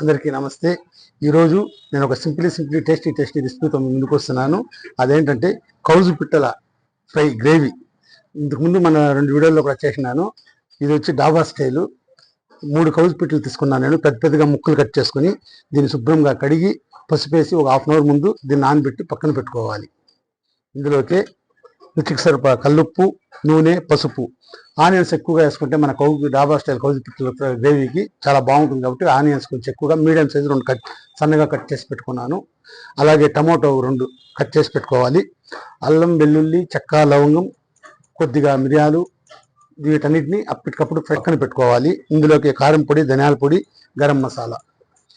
అందరికీ నమస్తే. ఈరోజు నేను ఒక సింప్లీ సింప్లీ టేస్టీ టేస్టీ రెసిపీతో తో ముందుకు వస్తున్నాను. అదేంటంటే కౌజు పిట్టల ఫ్రై గ్రేవీ. ఇంతకుముందు మన రెండు వీడియోల్లో కూడా చేసినాను. ఇది వచ్చి డాబా స్టైలు. మూడు కౌజు పిట్టలు తీసుకున్నాను నేను. పెద్ద పెద్దగా ముక్కలు కట్ చేసుకుని దీన్ని శుభ్రంగా కడిగి పసుపేసి ఒక హాఫ్ అన్ అవర్ ముందు దీన్ని నానబెట్టి పక్కన పెట్టుకోవాలి. ఇందులోకి రుచికి సరిపడా కల్లుప్పు నూనె పసుపు. ఆనియన్స్ ఎక్కువగా వేసుకుంటే మన కౌ డాబా స్టైల్ కౌజు పిట్టల గ్రేవీకి చాలా బాగుంటుంది కాబట్టి ఆనియన్స్ కొంచెం ఎక్కువగా మీడియం సైజు రెండు కట్ సన్నగా కట్ చేసి పెట్టుకున్నాను. అలాగే టమాటో రెండు కట్ చేసి పెట్టుకోవాలి. అల్లం వెల్లుల్లి చెక్క లవంగం కొద్దిగా మిరియాలు వీటన్నిటిని అప్పటికప్పుడు పక్కన పెట్టుకోవాలి. ఇందులోకి కారం పొడి ధనియాల పొడి గరం మసాలా.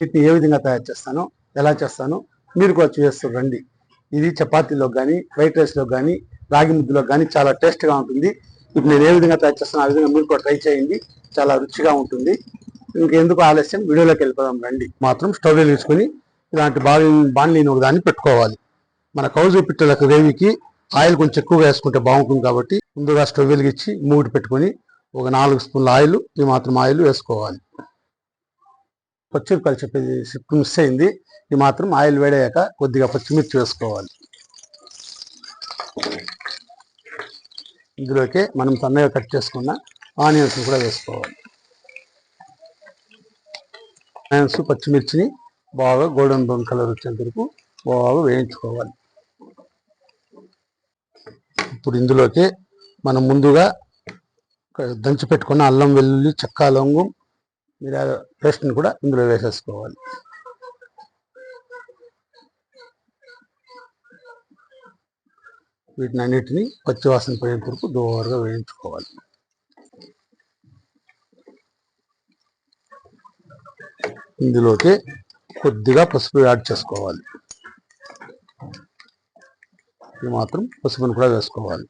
వీటిని ఏ విధంగా తయారు చేస్తానో ఎలా చేస్తానో మీరు కూడా చేస్తారు రండి. ఇది చపాతీలో కానీ ఫ్రైడ్ రైస్లో కానీ రాగి ముద్దలో కానీ చాలా టేస్ట్గా ఉంటుంది. ఇప్పుడు నేను ఏ విధంగా తయారు చేస్తాను ఆ విధంగా మీరు కూడా ట్రై చేయండి. చాలా రుచిగా ఉంటుంది. ఇంకెందుకు ఆలస్యం? వీడియోలోకి వెళ్ళిపోదాం రండి. మాత్రం స్టవ్ వేసుకొని ఇలాంటి బాగా బాణలీని ఒక దాన్ని పెట్టుకోవాలి. మన కౌజు పిట్టలకు గ్రేవీకి ఆయిల్ కొంచెం ఎక్కువగా వేసుకుంటే బాగుంటుంది కాబట్టి ముందుగా స్టవ్ వెలిగించి మూడు పెట్టుకొని ఒక నాలుగు స్పూన్ల ఆయిల్ ఈ మాత్రం ఆయిల్ వేసుకోవాలి. పచ్చిమిరపకాయలు చెప్పేది మిస్ అయింది. ఈ మాత్రం ఆయిల్ వేడయ్యాక కొద్దిగా పచ్చిమిర్చి వేసుకోవాలి. ఇందులోకి మనం సన్నగా కట్ చేసుకున్న ఆనియన్స్ కూడా వేసుకోవాలి. ఆనియన్స్ పచ్చిమిర్చిని బాగా గోల్డెన్ బ్రౌన్ కలర్ వచ్చేంత వరకు బాగా వేయించుకోవాలి. ఇప్పుడు ఇందులోకి మనం ముందుగా దంచి పెట్టుకున్న అల్లం వెల్లుల్లి చెక్క లవంగం మిరియాల పేస్ట్ని కూడా ఇందులో వేసేసుకోవాలి. వీటిని అన్నిటిని పచ్చివాసన పోయేంత వరకు దోరగా వేయించుకోవాలి. ఇందులోకి కొద్దిగా పసుపు యాడ్ చేసుకోవాలి. ఇది మాత్రం పసుపును కూడా వేసుకోవాలి.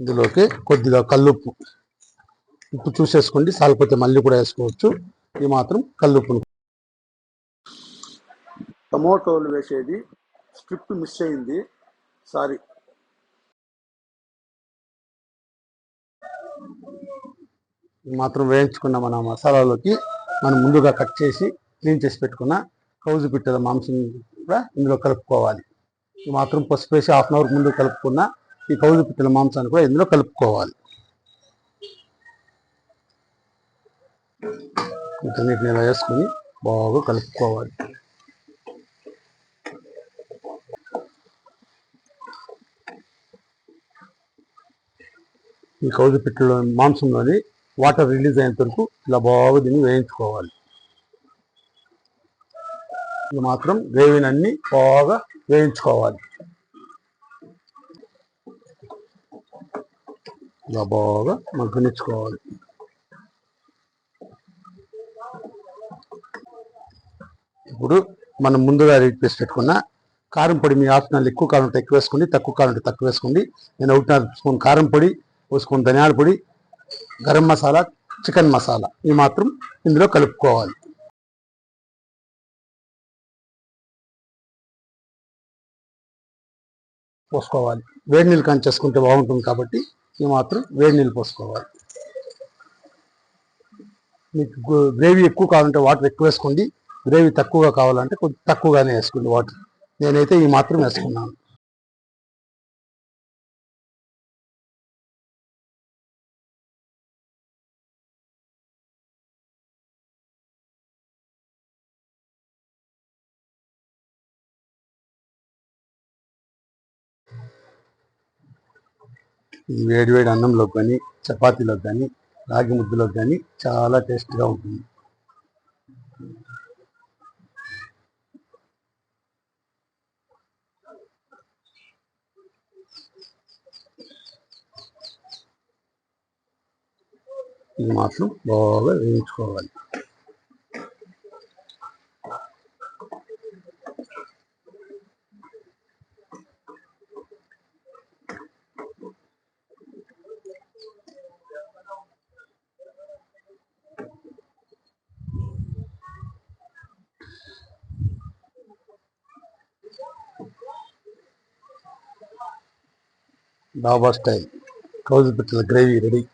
ఇందులోకి కొద్దిగా కల్లుప్పు. ఉప్పు చూసేసుకోండి సాలిపోతే మళ్ళీ కూడా వేసుకోవచ్చు. ఇది మాత్రం కల్లుప్పును టమోటోలు వేసేది స్క్రిప్ట్ మిస్ అయింది. సారీ. మాత్రం వేయించుకున్న మన మసాలాలోకి మనం ముందుగా కట్ చేసి క్లీన్ చేసి పెట్టుకున్న కౌజు పిట్టల మాంసం కూడా ఇందులో కలుపుకోవాలి. ఈ మాత్రం పసుపు వేసి హాఫ్ అన్ అవర్ ముందు కలుపుకున్న ఈ కౌజు పిట్టల మాంసాన్ని కూడా ఇందులో కలుపుకోవాలి. వీటన్నిటిని ఇలా వేసుకొని బాగా కలుపుకోవాలి. ఈ కౌజు పిట్టలో మాంసంలోని వాటర్ రిలీజ్ అయ్యేంత వరకు ఇలా బాగా దీన్ని వేయించుకోవాలి. ఇది మాత్రం గ్రేవీని అన్ని బాగా వేయించుకోవాలి. ఇలా బాగా మగ్గనిచ్చుకోవాలి. ఇప్పుడు మనం ముందుగా రెడీ చేసి పెట్టుకున్న కారం పొడి మీ ఆప్షనల్ ఎక్కువ కారం ఉంటే ఎక్కువ వేసుకోండి తక్కువ కారం ఉంటే తక్కువ వేసుకోండి. నేను ఒకటిన్నర స్పూన్ కారం పొడి ఒక ధనియాల పొడి గరం మసాలా చికెన్ మసాలా ఈ మాత్రం ఇందులో కలుపుకోవాలి. పోసుకోవాలి. వేడి నీళ్ళు కానీ చేసుకుంటే బాగుంటుంది కాబట్టి ఈ మాత్రం వేడి నీళ్ళు పోసుకోవాలి. మీకు గ్రేవీ ఎక్కువ కావాలంటే వాటర్ ఎక్కువ వేసుకోండి. గ్రేవీ తక్కువగా కావాలంటే కొంచెం తక్కువగానే వేసుకోండి వాటర్. నేనైతే ఈ మాత్రం వేసుకున్నాను. ఇది వేడి వేడి అన్నంలోకి కానీ చపాతీలోకి కానీ రాగి ముద్దలోకి కానీ చాలా టేస్ట్గా ఉంటుంది. ఇది మాత్రం బాగా వేయించుకోవాలి. Nava style. Cows bit of the gravy ready.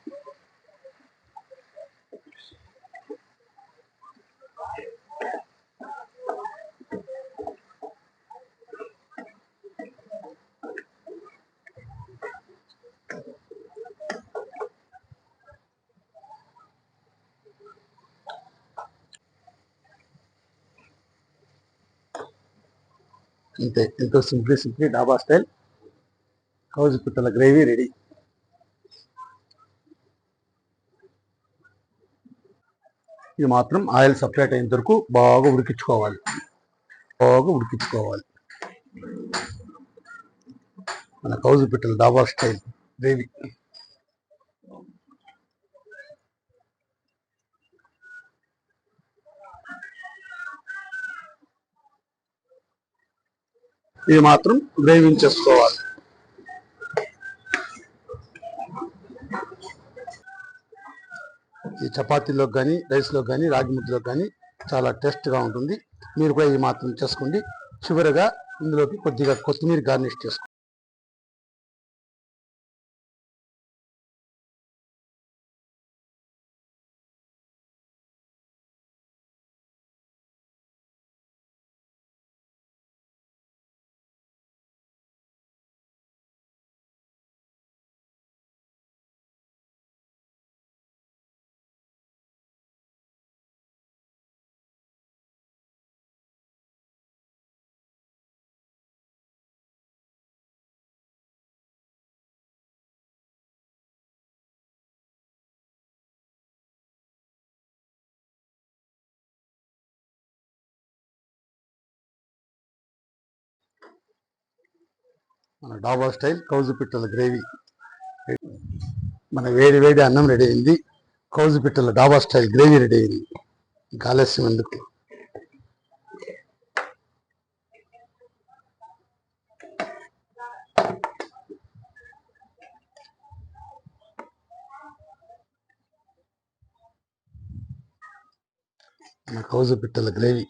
Okay, it simply, simply Nava style. కౌజు పిట్టల గ్రేవీ రెడీ. ఇది మాత్రం ఆయిల్ సపరేట్ అయిన వరకు బాగా ఉడికించుకోవాలి. బాగా ఉడికించుకోవాలి. మన కౌజు పిట్టల దాబా స్టైల్ గ్రేవీ. ఇది మాత్రం గ్రేవించేసుకోవాలి చేసుకోవాలి చపాతీలో కానీ రైస్లో కానీ రాగి ముద్దలోకి కానీ చాలా టేస్ట్గా ఉంటుంది. మీరు కూడా ఇది మాత్రం చేసుకోండి. చివరగా ఇందులోకి కొద్దిగా కొత్తిమీర గార్నిష్ చేసుకోండి. మన డాబా స్టైల్ కౌజు పిట్టల గ్రేవీ. మన వేడి వేడి అన్నం రెడీ అయింది. కౌజు పిట్టల డాబా స్టైల్ గ్రేవీ రెడీ అయింది. ఇంకా ఆలస్యం ఎందుకు? మన కౌజు పిట్టల గ్రేవీ.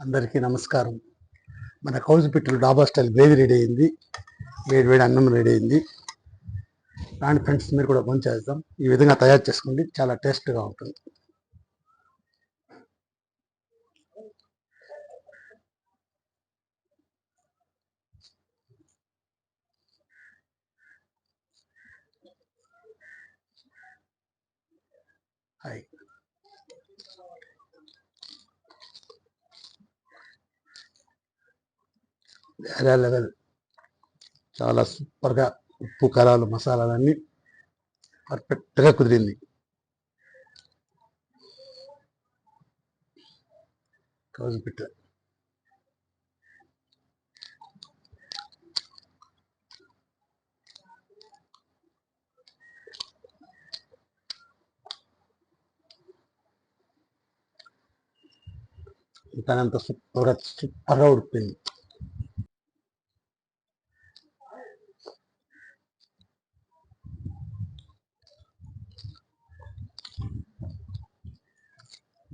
అందరికీ నమస్కారం. మన కౌజు పిట్టలు డాబా స్టైల్ వేది రెడీ అయింది. వేడి వేడి అన్నం రెడీ అయింది. రాని ఫ్రెండ్స్ మీరు కూడా భోజనం చేద్దాం ఈ విధంగా తయారు చేసుకోండి. చాలా టేస్ట్గా ఉంటుంది. వేరే లెవెల్ చాలా సూపర్గా ఉప్పు కారాలు మసాలాలన్నీ పర్ఫెక్ట్గా కుదిరింది. కాజు పిట్ట. తనంత సూపర్గా సూపర్గా ఉడిపోయింది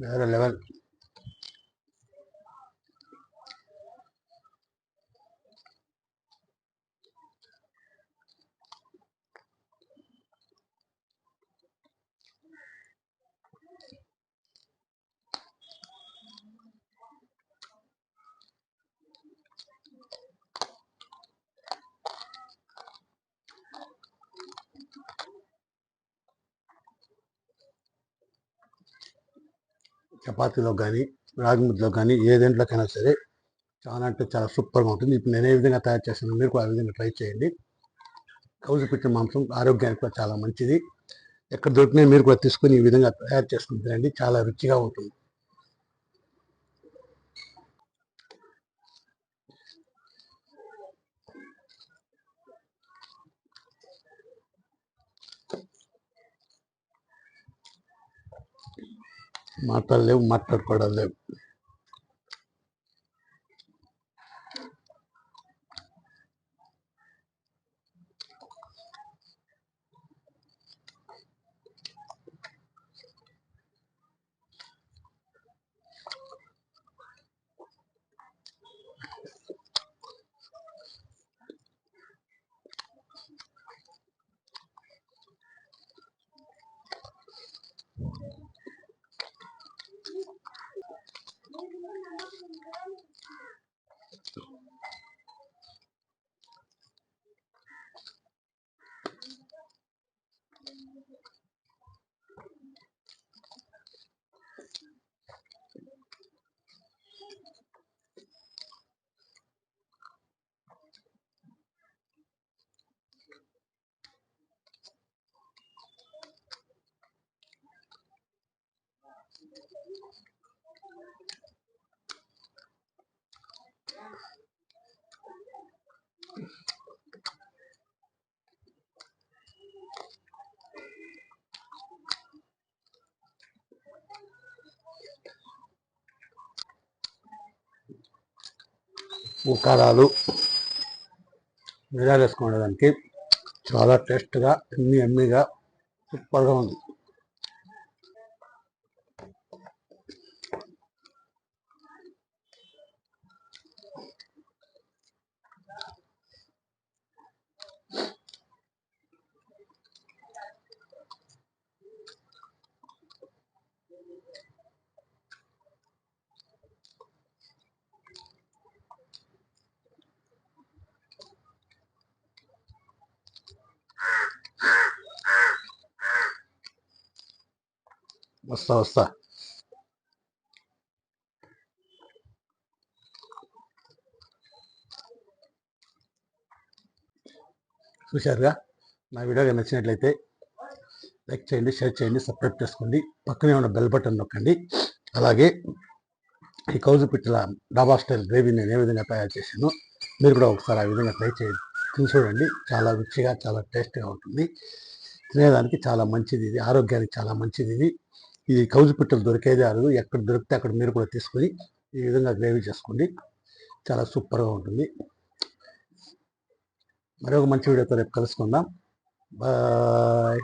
వేరే లెవెల్ చపాతీలో కానీ రాగి ముద్దలో కానీ ఏ దేంట్లోకైనా సరే చాలా అంటే చాలా సూపర్గా ఉంటుంది. ఇప్పుడు నేను ఏ విధంగా తయారు చేస్తాను మీరు కూడా ఆ విధంగా ట్రై చేయండి. కౌజు పిట్ట మాంసం ఆరోగ్యానికి కూడా చాలా మంచిది. ఎక్కడ దొరికినా మీరు కూడా తీసుకుని ఈ విధంగా తయారు చేసుకుని తినండి. చాలా రుచిగా ఉంటుంది. ಮಾತಲ್ಲೇ ಮಾತಾಡ್ಕೊಳ್ಳಲ್ಲೇ ఉకారాలు. కారాలు వేసుకోవడానికి చాలా టేస్ట్గా ఎమ్మి ఎమ్మిగా సూపర్గా ఉంది. వస్తా వస్తా. చూశారుగా? నా వీడియో నచ్చినట్లయితే లైక్ చేయండి షేర్ చేయండి సబ్స్క్రైబ్ చేసుకోండి. పక్కనే ఉన్న బెల్ బటన్ నొక్కండి. అలాగే ఈ కౌజు పిట్టల డాబా స్టైల్ గ్రేవీ నేను ఏ విధంగా తయారు చేశాను మీరు కూడా ఒకసారి ఆ విధంగా ట్రై చేయండి. తిని చూడండి. చాలా రుచిగా చాలా టేస్ట్గా ఉంటుంది. తినేదానికి చాలా మంచిది ఇది. ఆరోగ్యానికి చాలా మంచిది ఇది. ఈ కౌజు పిట్టలు దొరికేదే అరుదు. ఎక్కడ దొరికితే అక్కడ మీరు కూడా తీసుకొని ఈ విధంగా గ్రేవీ చేసుకోండి. చాలా సూపర్గా ఉంటుంది. మరొక మంచి వీడియోతో రేపు కలుసుకుందాం. బాయ్.